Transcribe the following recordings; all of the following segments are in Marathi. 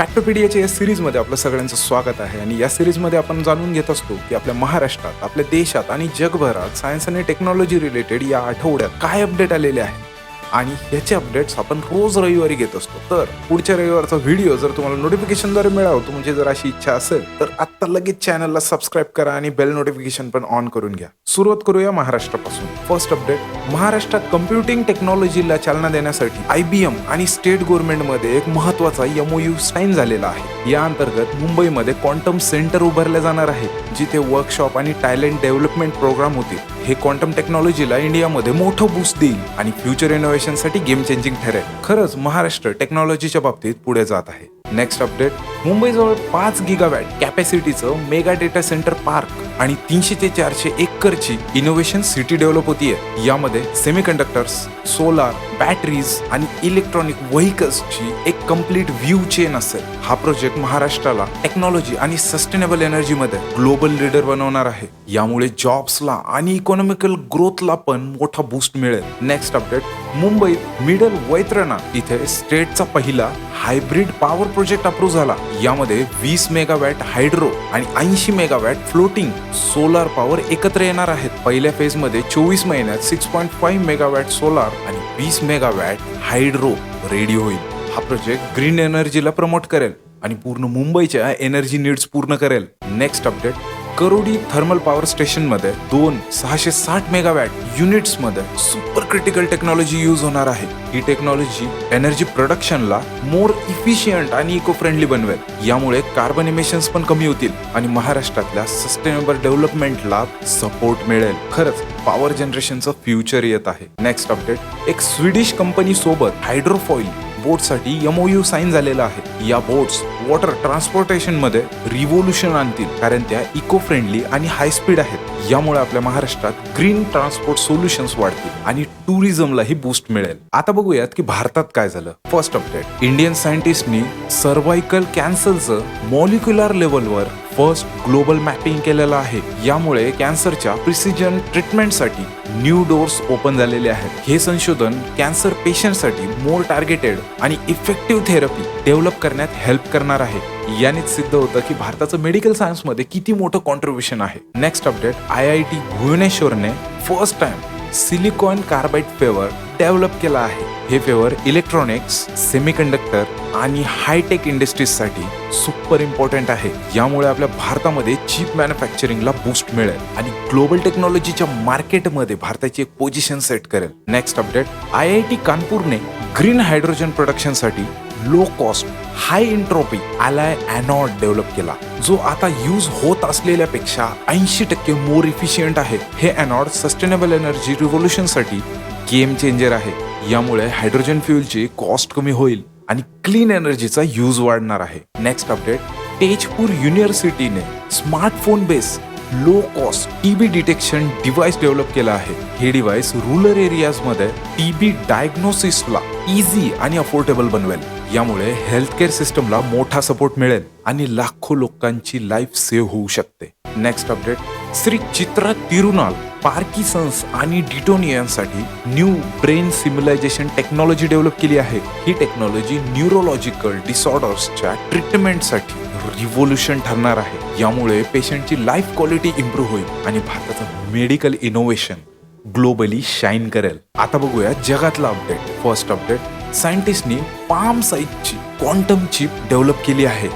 फॅक्टोपीडियाच्या या सिरीजमध्ये आपलं सगळ्यांचं स्वागत आहे. आणि या सिरीजमध्ये आपण जाणून घेत असतो की आपल्या महाराष्ट्रात आपल्या देशात आणि जगभरात सायन्स आणि टेक्नॉलॉजी रिलेटेड या आठवड्यात काय अपडेट आलेले आहे? आणि ह्याचे अपडेट्स आपण रोज रविवारी घेत असतो. तर पुढच्या रविवारचा व्हिडिओ जर तुम्हाला नोटिफिकेशनद्वारे मिळावं म्हणजे जर अशी इच्छा असेल तर आत्ता लगेच चॅनलला सबस्क्राईब करा आणि बेल नोटिफिकेशन पण ऑन करून घ्या. सुरुवात करूया महाराष्ट्रापासून. फर्स्ट अपडेट महाराष्ट्रात कम्प्युटिंग टेक्नॉलॉजीला चालना देण्यासाठी आय बी एम आणि स्टेट गव्हर्नमेंटमध्ये एक महत्त्वाचा एमओयू साईन झालेला आहे. या अंतर्गत मुंबईमध्ये क्वांटम सेंटर उभारले जाणार आहे जिथे वर्कशॉप आणि टॅलेंट डेव्हलपमेंट प्रोग्राम होतील. हे क्वांटम टेक्नॉलॉजीला इंडियामध्ये मोठं बूस्ट देईल आणि फ्युचर इनोव्हेशन साठी गेम चेंजिंग ठरेल. खरंच महाराष्ट्र टेक्नॉलॉजीच्या बाबतीत पुढे जात आहे. नेक्स्ट अपडेट मुंबईजवळ पाच गिगावॅट कॅपॅसिटीचं मेगा डेटा सेंटर पार्क आणि तीनशे ते चारशे एकरची इनोव्हेशन सिटी डेव्हलप होतीये. यामध्ये सेमीकंडक्टर्स सोलार बॅटरीज आणि इलेक्ट्रॉनिक व्हेकल्सची एक कंप्लीट व्ह्यू चेन असेल. हा प्रोजेक्ट महाराष्ट्राला टेक्नॉलॉजी आणि सस्टेनेबल एनर्जी मध्ये ग्लोबल लीडर बनवणार आहे. यामुळे जॉब्सला आणि इकॉनॉमिकल ग्रोथला पण मोठा बूस्ट मिळेल. नेक्स्ट अपडेट मुंबईत मिडल वैतरणा. इथे स्टेटचा पहिला हायब्रिड पॉवर प्रोजेक्ट अप्रूव्ह झाला. यामध्ये वीस मेगावॅट हायड्रो आणि ऐंशी मेगावॅट फ्लोटिंग सोलार पॉवर एकत्र येणार आहेत. पहिल्या फेजमध्ये चोवीस महिन्यात six point five megawatt solar आणि वीस मेगावॅट हायड्रो रेडिओ होईल. हा प्रोजेक्ट ग्रीन एनर्जीला प्रमोट करेल आणि पूर्ण मुंबईच्या एनर्जी नीड्स पूर्ण करेल. Next update Koradi thermal power स्टेशनमध्ये दोन सहाशे साठ मेगावॅट युनिट्समध्ये सुपर क्रिटिकल टेक्नॉलॉजी यूज होणार आहे. ही टेक्नॉलॉजी एनर्जी प्रोडक्शनला मोर इफिशियंट आणि इको फ्रेंडली बनवेल. यामुळे कार्बन इमिशन्स पण कमी होतील आणि महाराष्ट्रातल्या सस्टेनेबल डेव्हलपमेंटला सपोर्ट मिळेल. खरंच पॉवर जनरेशनचं फ्युचर येत आहे. नेक्स्ट अपडेट एक स्वीडिश कंपनी सोबत हायड्रोफॉईल बोटसाठी एमओयू साईन झालेला आहे. या बोट्स वॉटर ट्रान्सपोर्टेशनमध्ये रिव्होल्युशन आणतील. कारण त्या इको फ्रेंडली आणि हाय स्पीड आहेत. यामुळे आपल्या महाराष्ट्रात ग्रीन ट्रान्सपोर्ट सोल्युशन्स वाढतील आणि टुरिझमलाही बूस्ट मिळेल. आता बघूयात की भारतात काय झालं. फर्स्ट अपडेट इंडियन सायंटिस्टनी सर्वायकल कॅन्सरचं मॉलिक्युलर लेवलवर फर्स्ट ग्लोबल मॅपिंग केलेलं आहे. यामुळे कॅन्सरच्या प्रिसिजन ट्रीटमेंटसाठी न्यू डोर्स ओपन झालेले आहेत. हे संशोधन कॅन्सर पेशंटसाठी मोर टार्गेटेड आणि इफेक्टिव्ह थेरपी डेव्हलप करण्यात हेल्प करणार आहे. यानेच सिद्ध होतं की भारताचं मेडिकल सायन्समध्ये किती मोठं कॉन्ट्रीब्युशन आहे. Next update I I T भुवनेश्वरने first time silicon carbide fever develop केला आहे. हे फेवर इलेक्ट्रॉनिक्स सेमीकंडक्टर आणि हायटेक इंडस्ट्रीजसाठी सुपर इम्पॉर्टंट आहे. यामुळे आपल्या भारतामध्ये चीप मॅन्युफॅक्चरिंगला बूस्ट मिळेल आणि ग्लोबल टेक्नॉलॉजीच्या मार्केटमध्ये भारताची एक पोझिशन सेट करेल. Next update I I T कानपूरने green hydrogen प्रोडक्शनसाठी low cost high entropy alloy anode develop केला. जो आता यूज होत असलेल्यापेक्षा ऐंशी टक्के मोर इफिशियंट आहे. हे अॅनॉड सस्टेनेबल एनर्जी रिव्होल्युशनसाठी गेम चेंजर आहे. यामुळे हायड्रोजन फ्युलची कॉस्ट कमी होईल आणि क्लीन एनर्जीचा यूज वाढणार आहे. Next update Tezpur युनिव्हर्सिटीने smartphone base low cost TB detection device develop केलं आहे. हे डिव्हाइस रुरल एरियाजमध्ये टीबी डायग्नोसिसला इझी आणि अफोर्डेबल बनवेल. यामुळे हेल्थकेअर सिस्टमला मोठा सपोर्ट मिळेल आणि लाखो लोकांची लाईफ सेव्ह होऊ शकते. Next update Shri Chitra Tirunal Parkinson's आणि डिटोनियनसाठी new brain simulation technology develop केली आहे. ही टेक्नॉलॉजी न्यूरोलॉजिकल डिसऑर्डर्सच्या ट्रीटमेंटसाठी रिव्होल्युशन ठरणार आहे. यामुळे पेशंटची लाईफ क्वालिटी इम्प्रूव्ह होईल आणि भारताचं मेडिकल इनोव्हेशन ग्लोबली शाईन करेल. आता बघूया जगातला अपडेट फर्स्ट अपडेट सायंटिस्टनी पाम साईजची क्वांटम चिप डेव्हलप केली आहे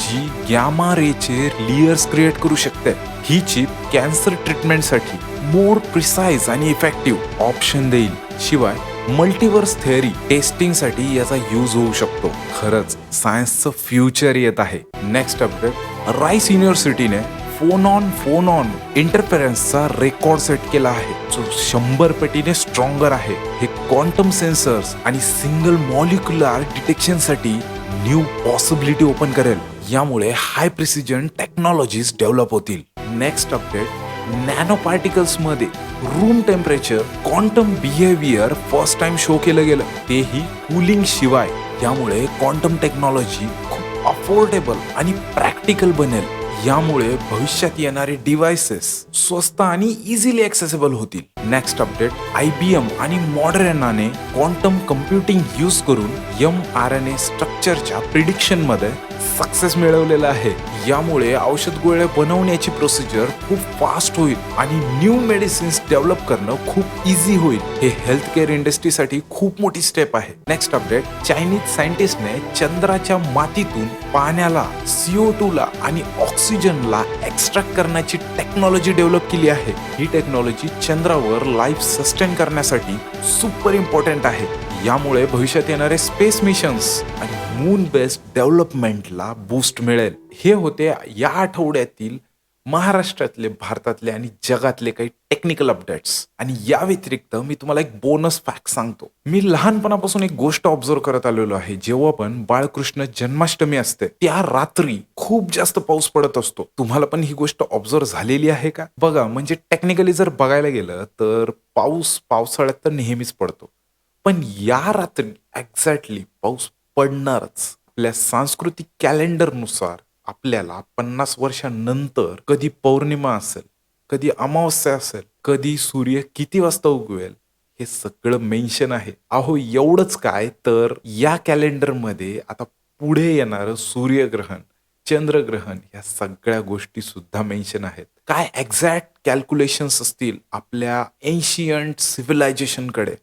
जी गॅमा रेचे लिअर्स क्रिएट करू शकते. ही चिप कॅन्सर ट्रीटमेंटसाठी मोर प्रिसाइज आणि इफेक्टिव्ह ऑप्शन देईल. शिवाय मल्टिवर्स थेअरी टेस्टिंगसाठी याचा यूज होऊ शकतो. खरंच सायन्सचं फ्युचर येत आहे. नेक्स्ट अपडेट राईस युनिव्हर्सिटीने फोन ऑन फोन ऑन. इंटरफेरन्सचा रेकॉर्ड सेट केला आहे. जो शंभर पटीने स्ट्रॉंगर आहे. हे क्वांटम सेन्सर्स आणि सिंगल मॉलिक्युलर डिटेक्शनसाठी न्यू पॉसिबिलिटी ओपन करेल. यामुळे हाय प्रिसिजन टेक्नॉलॉजीज डेव्हलप होतील. Next update nano पार्टिकल्समध्ये room temperature quantum behaviour first time show केलं गेलं. तेही कुलिंग शिवाय. त्यामुळे क्वांटम टेक्नॉलॉजी खूप अफोर्डेबल आणि प्रॅक्टिकल बनेल. यामुळे भविष्यात येणारे डिव्हायसेस स्वस्त आणि इझिली ऍक्सेसेबल होतील. Next update I B M आणि मॉडर्नाने क्वांटम कम्प्युटिंग यूज करून एम आर एन ए स्ट्रक्चरच्या प्रिडिक्शनमध्ये सक्सेस मिळवलेला आहे. यामुळे औषध गोळ्या बनवण्याची प्रोसिजर खूप फास्ट होईल आणि न्यू मेडिसिन्स डेव्हलप करणं खूप इझी होईल. हे हेल्थ केअर इंडस्ट्रीसाठी खूप मोठी स्टेप आहे. नेक्स्ट अपडेट चायनीज सायंटिस्टने चंद्राच्या मातीतून पाण्याला सीओ टू ला आणि ऑक्सिजनला एक्स्ट्रॅक्ट करण्याची टेक्नॉलॉजी डेव्हलप केली आहे. ही टेक्नॉलॉजी चंद्रावर लाईफ सस्टेन करण्यासाठी सुपर इम्पॉर्टंट आहे. यामुळे भविष्यात येणारे स्पेस मिशन्स आणि मून बेस्ड डेव्हलपमेंटला बूस्ट मिळेल. हे होते या आठवड्यातील महाराष्ट्रातले भारतातले आणि जगातले काही टेक्निकल अपडेट्स आणि या व्यतिरिक्त मी तुम्हाला एक बोनस फॅक्ट सांगतो. मी लहानपणापासून एक गोष्ट ऑब्झर्व करत आलेलो आहे. जेव्हा पण बाळकृष्ण जन्माष्टमी असते त्या रात्री खूप जास्त पाऊस पडत असतो. तुम्हाला पण ही गोष्ट ऑब्झर्व झालेली आहे का? बघा म्हणजे टेक्निकली जर बघायला गेलं तर पाऊस पावसाळ्यात तर नेहमीच पडतो. पण या रात्री एक्झॅक्टली पाऊस पडणारच. आपल्या सांस्कृतिक कॅलेंडरनुसार आपल्याला पन्नास वर्षांनंतर कधी पौर्णिमा असेल कधी अमावस्या असेल कधी सूर्य किती वाजता उगवेल हे सगळं मेन्शन आहे. अहो एवढंच काय? तर या कॅलेंडरमध्ये आता पुढे येणारं सूर्यग्रहण चंद्रग्रहण या सगळ्या गोष्टी सुद्धा मेन्शन आहेत. काय एक्झॅक्ट कॅल्क्युलेशन्स असतील आपल्या एन्शियंट सिव्हिलायझेशनकडे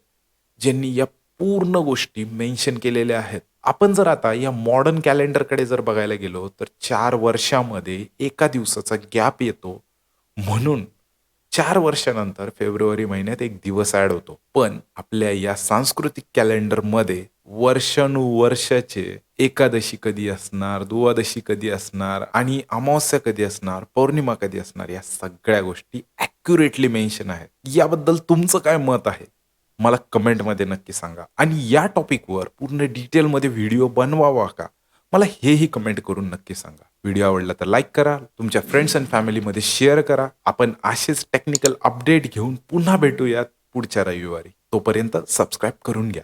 ज्यांनी या पूर्ण गोष्टी मेन्शन केलेल्या आहेत. आपण जर आता या मॉडर्न कॅलेंडरकडे जर बघायला गेलो तर चार वर्षामध्ये एका दिवसाचा गॅप येतो. म्हणून चार वर्षानंतर फेब्रुवारी महिन्यात एक दिवस ऍड होतो. पण आपल्या या सांस्कृतिक कॅलेंडरमध्ये वर्षानुवर्षाचे एकादशी कधी असणार द्वादशी कधी असणार आणि अमावस्या कधी असणार पौर्णिमा कधी असणार या सगळ्या गोष्टी ॲक्युरेटली मेन्शन आहेत. याबद्दल तुमचं काय मत आहे? मला कमेंटमध्ये नक्की सांगा. आणि या टॉपिकवर पूर्ण डिटेलमध्ये व्हिडिओ बनवावा का? मला हेही कमेंट करून नक्की सांगा. व्हिडिओ आवडला तर लाईक करा तुमच्या फ्रेंड्स अँड फॅमिलीमध्ये शेअर करा. आपण असेच टेक्निकल अपडेट घेऊन पुन्हा भेटूयात पुढच्या रविवारी. तोपर्यंत सबस्क्राईब करून घ्या.